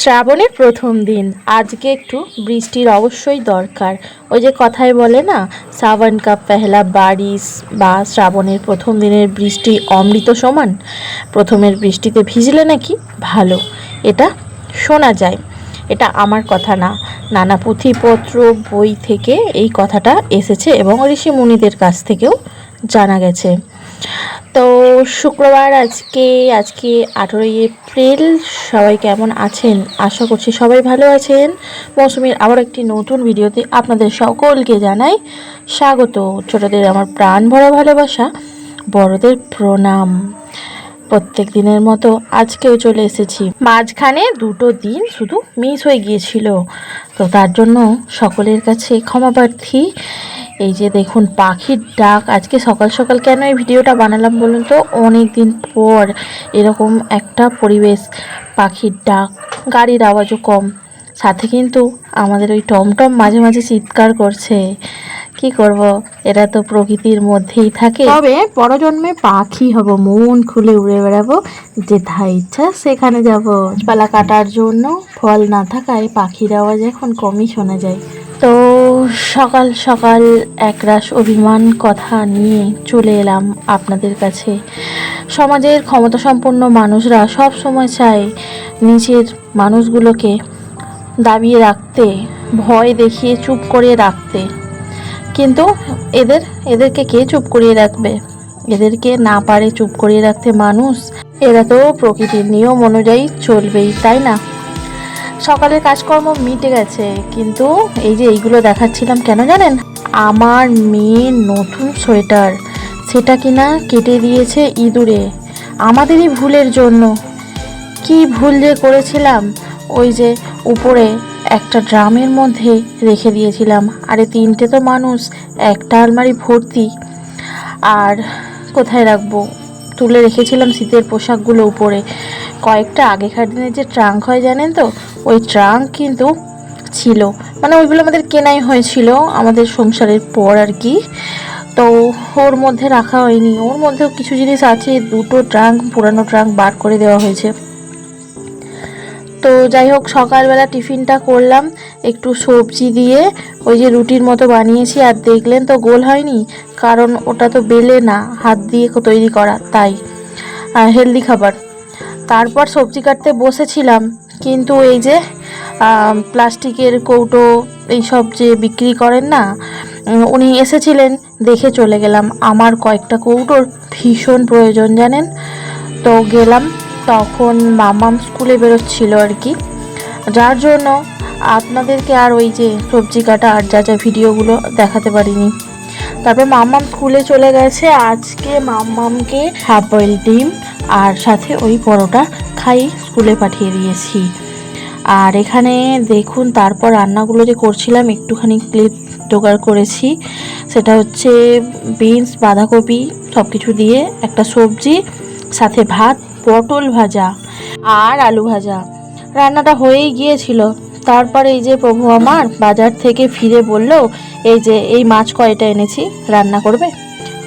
শ্রাবণের প্রথম দিন। আজকে একটু বৃষ্টির অবশ্যই দরকার। ওই যে কথায় বলে না, শ্রাবণ কা পেহলা বারিশ বা শ্রাবণের প্রথম দিনের বৃষ্টি অমৃত সমান, প্রথমের বৃষ্টিতে ভিজলে নাকি ভালো। এটা শোনা যায়। এটা আমার কথা না। নানা পুঁথিপত্র, বই থেকে এই কথাটা এসেছে এবং ঋষি মুনিদের কাছ থেকেও জানা গেছে। তো শুক্রবার আজকে আজকে আঠেরোই এপ্রিল, সবাই কেমন আছেন? আশা করছি সবাই ভালো আছেন। মৌসুমীর আবার একটি নতুন ভিডিওতে আপনাদের সকলকে জানাই স্বাগত। ছোটদের আমার প্রাণ ভরা ভালোবাসা, বড়দের প্রণাম। প্রত্যেক দিনের মতো আজকেও চলে এসেছি। মাঝখানে দুটো দিন শুধু মিস হয়ে গিয়েছিল। তো তার জন্য সকলের কাছে ক্ষমা প্রার্থী। এই যে দেখুন, পাখির ডাক। আজকে সকাল সকাল কেন এই ভিডিওটা বানালাম বলুন তো? অনেক দিন পর এরকম একটা পরিবেশ, পাখির ডাক, গাড়ির আওয়াজও কম। সাথে কিন্তু আমাদের ওই টমটম মাঝে মাঝে চিৎকার করছে। কি করব? এরা তো প্রকৃতির মধ্যেই থাকে। তবে পরজন্মে পাখি হব, মন খুলে উড়ে বেড়াবো, যেথায় ইচ্ছা সেখানে যাব। পালা কাটার জন্য ফল না থাকায় পাখির আওয়াজ এখন কমই শোনা যায়। তো সকাল সকাল একরাশ অভিমান কথা নিয়ে চলে এলাম আপনাদের কাছে। সমাজের ক্ষমতাসম্পন্ন মানুষরা সব সময় চায় নিজের মানুষগুলোকে দাবিয়ে রাখতে, ভয় দেখিয়ে চুপ করিয়ে রাখতে। কিন্তু এদের, এদেরকে কে চুপ করিয়ে রাখবে? এদেরকে না পারে চুপ করিয়ে রাখতে মানুষ? এরা তো প্রকৃতির নিয়ম অনুযায়ী চলবেই, তাই না? সকালের কাজকর্ম মিটে গেছে, কিন্তু এই যে এইগুলো দেখাচ্ছিলাম কেন জানেন? আমার মেয়ের নতুন সোয়েটার, সেটা কিনা কেটে দিয়েছে ইঁদুরে। আমাদেরই ভুলের জন্য। কি ভুল যে করেছিলাম, ওই যে উপরে একটা ড্রামের মধ্যে রেখে দিয়েছিলাম। আরে তিনটে তো মানুষ, একটা আলমারি ভর্তি। আর কোথায় রাখব? তুলে রেখেছিলাম শীতের পোশাকগুলো উপরে। কয়েকটা আগেকার দিনের যে ট্রাঙ্ক হয়, জানেন তো? ওই ট্রাঙ্ক কিন্তু ছিল। মানে ওইগুলো আমাদের কেনাই হয়েছিল আমাদের সংসারের পর আর কি। তো ওর মধ্যে রাখা হয়নি। ওর মধ্যেও কিছু জিনিস আছে, দুটো ট্রাঙ্ক, পুরানো ট্রাঙ্ক বার করে দেওয়া হয়েছে। তো যাই হোক, সকালবেলা টিফিনটা করলাম, একটু সবজি দিয়ে, ওই যে রুটির মতো বানিয়েছি, আর দেখলেন তো গোল হয়নি, কারণ ওটা তো বেলে না, হাত দিয়ে তৈরি করা, তাই হেলদি খাবার। তারপর সবজি কাটতে বসেছিলাম, কিন্তু এই যে প্লাস্টিকের কৌটো, এইসব যে বিক্রি করেন না উনি এসেছিলেন, দেখে চলে গেলাম, আমার কয়েকটা কৌটোর ভীষণ প্রয়োজন, জানেন? তো গেলাম তখন মামাম স্কুলে বেরোচ্ছিল আর কি। যার জন্য আপনাদেরকে আর ওই যে সবজি কাটা আর যা যা ভিডিওগুলো দেখাতে পারিনি। তারপর মাম্মাম স্কুলে চলে গেছে। আজকে মাম্মামকে হাফ বয়েল ডিম আর সাথে ওই পরোটা খাই স্কুলে পাঠিয়ে দিয়েছি। আর এখানে দেখুন, তারপর রান্নাগুলো যে করছিলাম, একটুখানি ক্লিপ জোগাড় করেছি। সেটা হচ্ছে বিনস, বাঁধাকপি সব কিছু দিয়ে একটা সবজি, সাথে ভাত পটল ভাজা আর আলু ভাজা। রান্নাটা হয়েই গিয়েছিল। তারপর এই যে প্রভু আমার বাজার থেকে ফিরে বলল, এই যে, এই মাছ কয়টা এনেছি? রান্না করবে?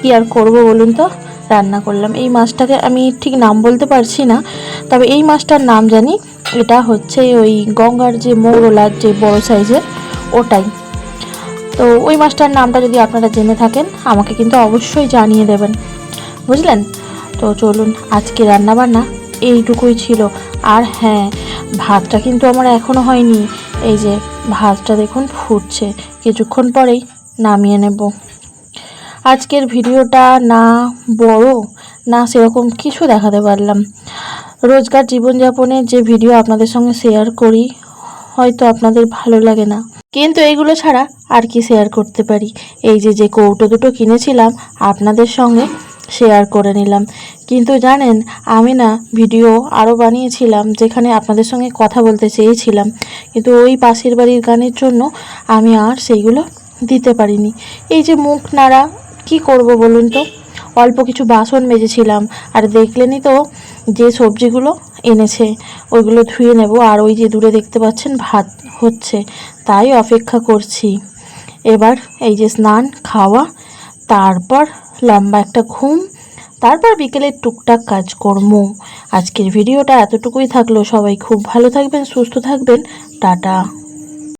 কি আর করব বলুন তো? রান্না করলাম। এই মাছটাকে আমি ঠিক নাম বলতে পারছি না, তবে এই মাছটার নাম জানি। এটা হচ্ছে ওই গঙ্গার যে মৌরলার যে বড় সাইজের, ওটাই। তো ওই মাছটার নামটা যদি আপনারা জেনে থাকেন, আমাকে কিন্তু অবশ্যই জানিয়ে দেবেন। বুঝলেন? তো চলুন, আজকে রান্নাবান্না এইটুকুই ছিল। আর হ্যাঁ ভাতটা কিন্তু আমার এখনও হয়নি। এই যে, ভাতটা দেখুন ফুটছে। কিছুক্ষণ পরেই নামিয়ে নেব। আজকের ভিডিওটা না বড়, না সেরকম কিছু দেখাতে পারলাম। রোজকার জীবনযাপনের যে ভিডিও আপনাদের সঙ্গে শেয়ার করি, হয়তো আপনাদের ভালো লাগে না। কিন্তু এইগুলো ছাড়া আর কি শেয়ার করতে পারি? এই যে যে কৌটো দুটো কিনেছিলাম আপনাদের সঙ্গে শেয়ার করে নিলাম। কিন্তু জানেন, আমি না ভিডিও আরও বানিয়েছিলাম, যেখানে আপনাদের সঙ্গে কথা বলতে চেয়েছিলাম। কিন্তু ওই পাশের বাড়ির গানের জন্য আমি আর সেইগুলো দিতে পারিনি। এই যে মুখ নাড়া, কি করব বলুন তো? অল্প কিছু বাসন মেজেছিলাম, আর দেখলেনই তো যে সবজিগুলো এনেছে, ওইগুলো ধুয়ে নেব। আর ওই যে দূরে দেখতে পাচ্ছেন, ভাত হচ্ছে, তাই অপেক্ষা করছি। এবার এই যে স্নান, খাওয়া তারপর লম্বা একটা ঘুম, তারপর বিকেলের টুকটাক কাজকর্ম। আজকের ভিডিওটা এতটুকুই থাকল। সবাই খুব ভালো থাকবেন, সুস্থ থাকবেন। টাটা।